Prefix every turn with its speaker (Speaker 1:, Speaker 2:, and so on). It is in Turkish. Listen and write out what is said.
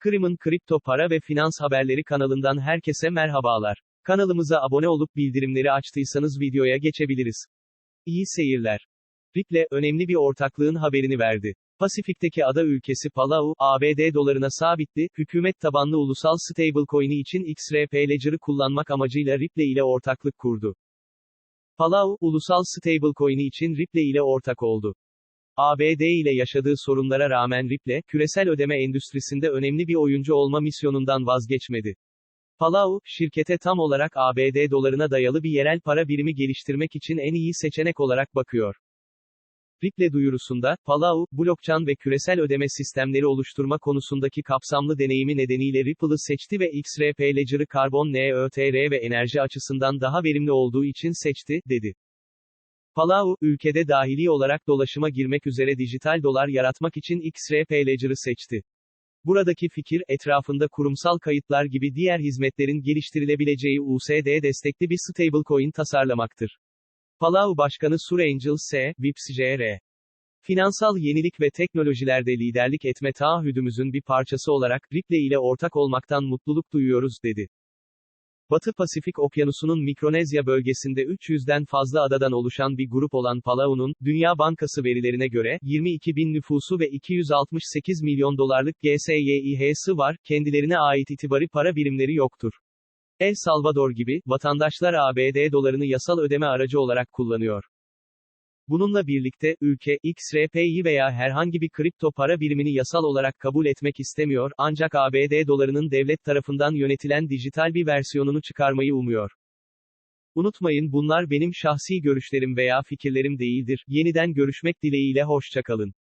Speaker 1: Kırım'ın kripto para ve finans haberleri kanalından herkese merhabalar. Kanalımıza abone olup bildirimleri açtıysanız videoya geçebiliriz. İyi seyirler. Ripple, önemli bir ortaklığın haberini verdi. Pasifik'teki ada ülkesi Palau, ABD dolarına sabitli, hükümet tabanlı ulusal stablecoin'i için XRP Ledger'ı kullanmak amacıyla Ripple ile ortaklık kurdu. Palau, ulusal stablecoin'i için Ripple ile ortak oldu. ABD ile yaşadığı sorunlara rağmen Ripple, küresel ödeme endüstrisinde önemli bir oyuncu olma misyonundan vazgeçmedi. Palau, şirkete tam olarak ABD dolarına dayalı bir yerel para birimi geliştirmek için en iyi seçenek olarak bakıyor. Ripple duyurusunda, Palau, blockchain ve küresel ödeme sistemleri oluşturma konusundaki kapsamlı deneyimi nedeniyle Ripple'ı seçti ve XRP Ledger'ı karbon NÖTR ve enerji açısından daha verimli olduğu için seçti, dedi. Palau, ülkede dahili olarak dolaşıma girmek üzere dijital dolar yaratmak için XRP Ledger'ı seçti. Buradaki fikir, etrafında kurumsal kayıtlar gibi diğer hizmetlerin geliştirilebileceği USD destekli bir stablecoin tasarlamaktır. Palau Başkanı Sur Angel S. Vips. Finansal yenilik ve teknolojilerde liderlik etme taahhüdümüzün bir parçası olarak, Ripple ile ortak olmaktan mutluluk duyuyoruz, dedi. Batı Pasifik Okyanusu'nun Mikronezya bölgesinde 300'den fazla adadan oluşan bir grup olan Palau'nun, Dünya Bankası verilerine göre, 22 bin nüfusu ve 268 milyon dolarlık GSYİH'sı var, kendilerine ait itibari para birimleri yoktur. El Salvador gibi, vatandaşlar ABD dolarını yasal ödeme aracı olarak kullanıyor. Bununla birlikte, ülke, XRP'yi veya herhangi bir kripto para birimini yasal olarak kabul etmek istemiyor, ancak ABD dolarının devlet tarafından yönetilen dijital bir versiyonunu çıkarmayı umuyor. Unutmayın bunlar benim şahsi görüşlerim veya fikirlerim değildir. Yeniden görüşmek dileğiyle hoşçakalın.